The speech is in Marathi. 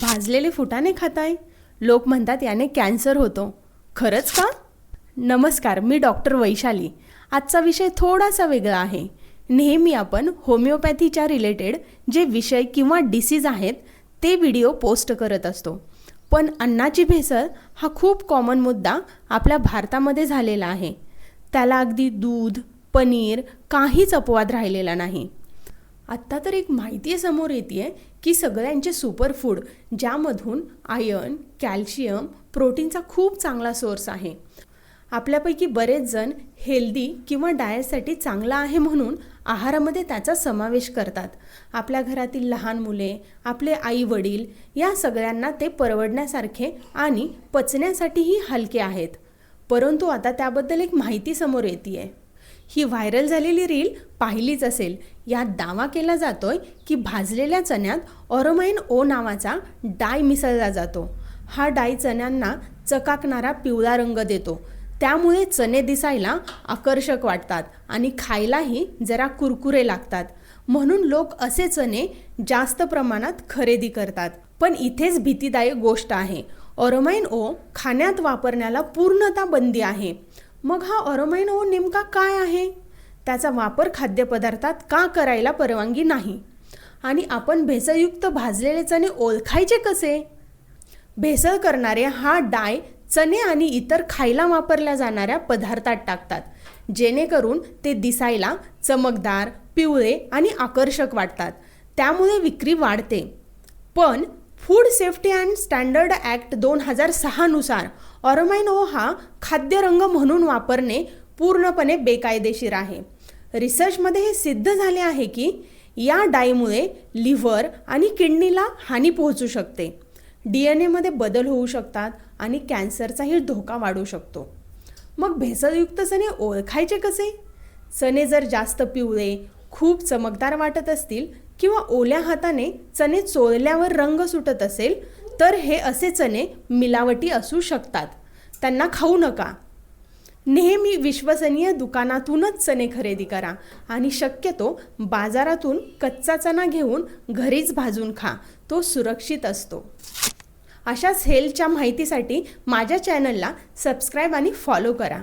भाजलेले फुटाणे खाताय? लोक म्हणतात याने कॅन्सर होतो. खरंच का? नमस्कार मी डॉक्टर वैशाली. आजचा विषय थोडासा वेगळा आहे. नेहमी आपण होमिओपॅथीच्या रिलेटेड जे विषय किंवा डिसीज आहेत ते व्हिडिओ पोस्ट करत असतो. पण अन्नाची भेसळ हा खूप कॉमन मुद्दा आपल्या भारतामध्ये झालेला आहे. त्याला अगदी दूध पनीर काहीच अपवाद राहिलेला नाही. आत्ता तर एक माहिती समोर येते की सगळ्यांचे सुपरफूड ज्यामधून आयर्न कॅल्शियम प्रोटीनचा खूप चांगला सोर्स आहे. आपल्यापैकी बरेच जण हेल्दी किंवा डाएटसाठी चांगला आहे म्हणून आहारामध्ये त्याचा समावेश करतात. आपल्या घरातील लहान मुले आपले आई वडील या सगळ्यांना ते परवडण्यासारखे आणि पचण्यासाठीही हलके आहेत. परंतु आता त्याबद्दल एक माहिती समोर येते आहे ही व्हायरल झालेली रील पाहिलीच असेल. यात दावा केला जातोय की भाजलेल्या चण्यात ऑरोमाइन ओ नावाचा डाय मिसळला जातो. हा डाय चण्यांना चकाकणारा पिवळा रंग देतो. त्यामुळे चणे दिसायला आकर्षक वाटतात आणि खायलाही जरा कुरकुरे लागतात. म्हणून लोक असे चणे जास्त प्रमाणात खरेदी करतात. पण इथेच भीतीदायक गोष्ट आहे. ऑरोमाइन ओ खाण्यात वापरण्याला पूर्णतः बंदी आहे. मग हा ऑरोमाइन ओ नेमका काय आहे? त्याचा वापर खाद्यपदार्थात का करायला परवानगी नाही? आणि आपण भेसळयुक्त भाजलेले चणे ओळखायचे कसे? भेसळ करणारे हा डाय चणे आणि इतर खायला वापरल्या जाणाऱ्या पदार्थात टाकतात जेणेकरून ते दिसायला चमकदार पिवळे आणि आकर्षक वाटतात. त्यामुळे विक्री वाढते. पण food safety and standard act दोन हजार सहानुसार ऑरोमाइनो हा खाद्यरंग म्हणून वापरणे पूर्णपणे बेकायदेशीर आहे. रिसर्चमध्ये हे सिद्ध झाले आहे की या डायमुळे लिव्हर आणि किडनीला हानी पोहोचू शकते. डी एन एमध्ये बदल होऊ शकतात आणि कॅन्सरचाही धोका वाढू शकतो. मग भेसळयुक्त चणे ओळखायचे कसे? चणे जर जास्त पिवळे खूप चमकदार वाटत असतील किंवा ओल्या हाताने चणे चोळल्यावर रंग सुटत असेल तर हे असे चणे मिलावटी असू शकतात. त्यांना खाऊ नका. नेहमी विश्वसनीय दुकानातूनच चणे खरेदी करा आणि शक्यतो बाजारातून कच्चा चणा घेऊन घरीच भाजून खा. तो सुरक्षित असतो. अशाच हेल्थच्या माहितीसाठी माझ्या चॅनलला सबस्क्राईब आणि फॉलो करा.